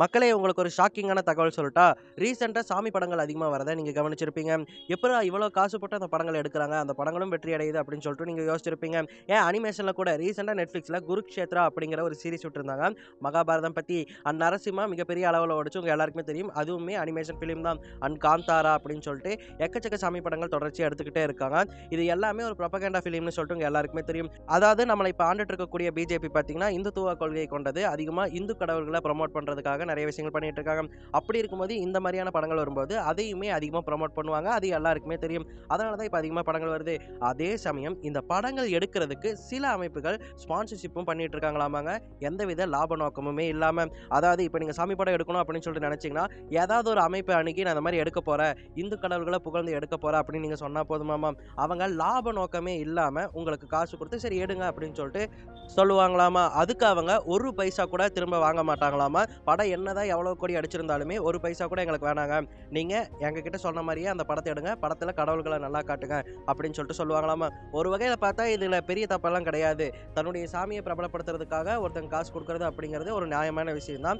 மக்களே உங்களுக்கு ஒரு ஷாக்கிங்கான தகவல் சொல்லிட்டா ரீசெண்டாக சாமி படங்கள் அதிகமாக வரத நீங்கள் கவனிச்சிருப்பீங்க. எப்புட்றா இவ்வளோ காசு போட்டு அந்த படங்கள் எடுக்கிறாங்க அந்த படங்களும் வெற்றி அடையுது அப்படின்னு சொல்லிட்டு நீங்கள் யோசிச்சிருப்பீங்க. ஏன் அனிமேஷனில் கூட ரீசெண்டாக நெட்ஃப்ளிக்ஸில் குருக்ஷேத்ரா அப்படிங்கிற ஒரு சீரிஸ் விட்டுருந்தாங்க. மகாபாரதம் பற்றி அண்ட் நரசிம்மா மிகப்பெரிய அளவில் உடச்சு உங்கள் எல்லாருக்குமே தெரியும். அதுவுமே அனிமேஷன் ஃபிலிம் தான். அண்ட் காந்தாரா அப்படின்னு சொல்லிட்டு எக்கச்சக்க சாமி படங்கள் தொடர்ச்சியாக எடுத்துக்கிட்டே இருக்காங்க. இது எல்லாமே ஒரு ப்ரொபகேண்டா ஃபிலிம்னு சொல்லிட்டு உங்கள் எல்லாருக்குமே தெரியும். அதாவது நம்மளை இப்போ ஆண்டுட்டு இருக்கக்கூடிய பிஜேபி பார்த்தீங்கன்னா, இந்துத்துவ கொள்கையை கொண்டது. அதிகமாக இந்து கடவுள்கள ப்ரமோட் நிறைய விஷயங்கள் பண்ணிட்டு இருக்காங்க. அப்படி இருக்கும்போது இந்த மாதிரியான படங்கள் வரும்போது, அதையுமே அதிகமாக ப்ரொமோட் பண்ணுவாங்க. அது எல்லாருக்குமே தெரியும். அதனால தான் இப்போ அதிகமாக படங்கள் வருது. அதே சமயம் இந்த படங்கள் எடுக்கிறதுக்கு சில அமைப்புகள் ஸ்பான்சர்ஷிப்பும் பண்ணிட்டு இருக்காங்களாமாங்க. எந்தவித லாப நோக்கமுமே இல்லாமல் அதாவது இப்போ நீங்கள் சாமி படம் எடுக்கணும் அப்படின்னு சொல்லிட்டு நினச்சிங்கன்னா ஏதாவது ஒரு அமைப்பை அணுகி நான் அந்த மாதிரி எடுக்க போறேன். இந்து கடவுள்களை புகழ்ந்து எடுக்க போகிறேன் அப்படின்னு நீங்க சொன்னால் போதுமாமா. அவங்க லாப நோக்கமே இல்லாமல் உங்களுக்கு காசு கொடுத்து சரி எடுங்க அப்படின்னு சொல்லிட்டு சொல்லுவாங்களாமா. அதுக்கு அவங்க ஒரு பைசா கூட திரும்ப வாங்க மாட்டாங்களாமா. படம் என்னதான் எவ்வளோ கோடி அடிச்சிருந்தாலுமே, ஒரு பைசா கூட எங்களுக்கு வேணாங்க. நீங்கள் எங்ககிட்ட சொன்ன மாதிரியே அந்த படத்தை எடுங்க. படத்தில் கடவுள்களை நல்லா காட்டுங்க அப்படின்னு சொல்லிட்டு சொல்லுவாங்களாமா. ஒரு வகையில் பார்த்தா இதில் பெரிய தப்பெல்லாம் கிடையாது. தன்னுடைய சாமியை பிரபலப்படுத்துறதுக்காக ஒருத்தங்க காசு கொடுக்குறது அப்படிங்கிறது ஒரு நியாயமான விஷயம் தான்.